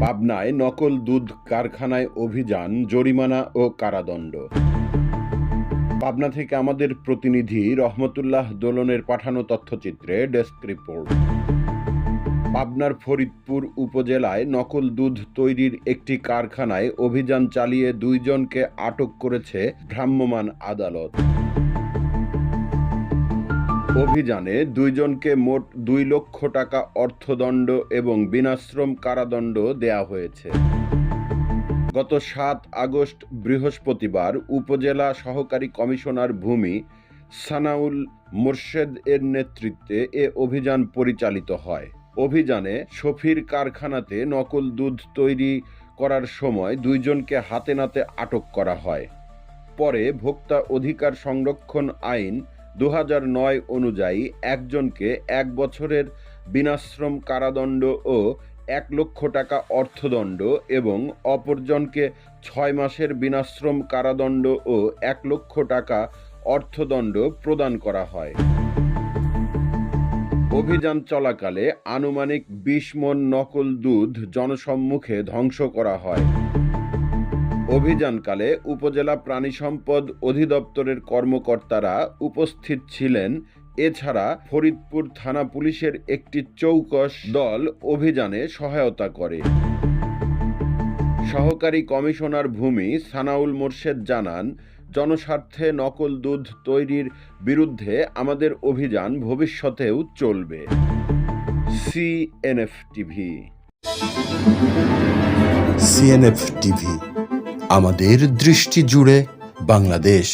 পাবনায় নকল দুধ কারখানায় অভিযান, জরিমানা ও কারাদণ্ড। পাবনা থেকে আমাদের প্রতিনিধি রহমতুল্লাহ দোলনের পাঠানো তথ্যচিত্রে ডেস্ক রিপোর্ট। পাবনার ফরিদপুর উপজেলায় নকল দুধ তৈরির একটি কারখানায় অভিযান চালিয়ে দুইজনকে আটক করেছে ভ্রাম্যমাণ আদালত। অভিযানে দুইজনকে মোট দুই লক্ষ টাকা অর্থদণ্ড এবং বিনাশ্রম কারাদণ্ড দেয়া হয়েছে। গত সাত আগস্ট বৃহস্পতিবার উপজেলা সহকারী কমিশনার ভূমি সানাউল মোর্শেদ এর নেতৃত্বে এ অভিযান পরিচালিত হয়। অভিযানে শফির কারখানাতে নকল দুধ তৈরি করার সময় দুইজনকে হাতে নাতে আটক করা হয়। পরে ভোক্তা অধিকার সংরক্ষণ আইন দু নয় অনুযায়ী একজনকে এক বছরের বিনাশ্রম কারাদণ্ড ও এক লক্ষ টাকা অর্থদণ্ড এবং অপরজনকে ছয় মাসের বিনাশ্রম কারাদণ্ড ও এক লক্ষ টাকা অর্থদণ্ড প্রদান করা হয়। অভিযান চলাকালে আনুমানিক বিশ মন নকল দুধ জনসম্মুখে ধ্বংস করা হয়। অভিযানকালে উপজেলা প্রাণী সম্পদ অধিদপ্তরের কর্মকর্তারা উপস্থিত ছিলেন। এছাড়া ফরিদপুর থানা পুলিশের একটি চৌকস দল অভিযানে সহায়তা করে। সহকারী কমিশনার ভূমি সানাউল মোর্শেদ জানান, জনস্বার্থে নকল দুধ তৈরির বিরুদ্ধে আমাদের অভিযান ভবিষ্যতেও চলবে। CNF TV. CNF TV. আমাদের দৃষ্টি জুড়ে বাংলাদেশ।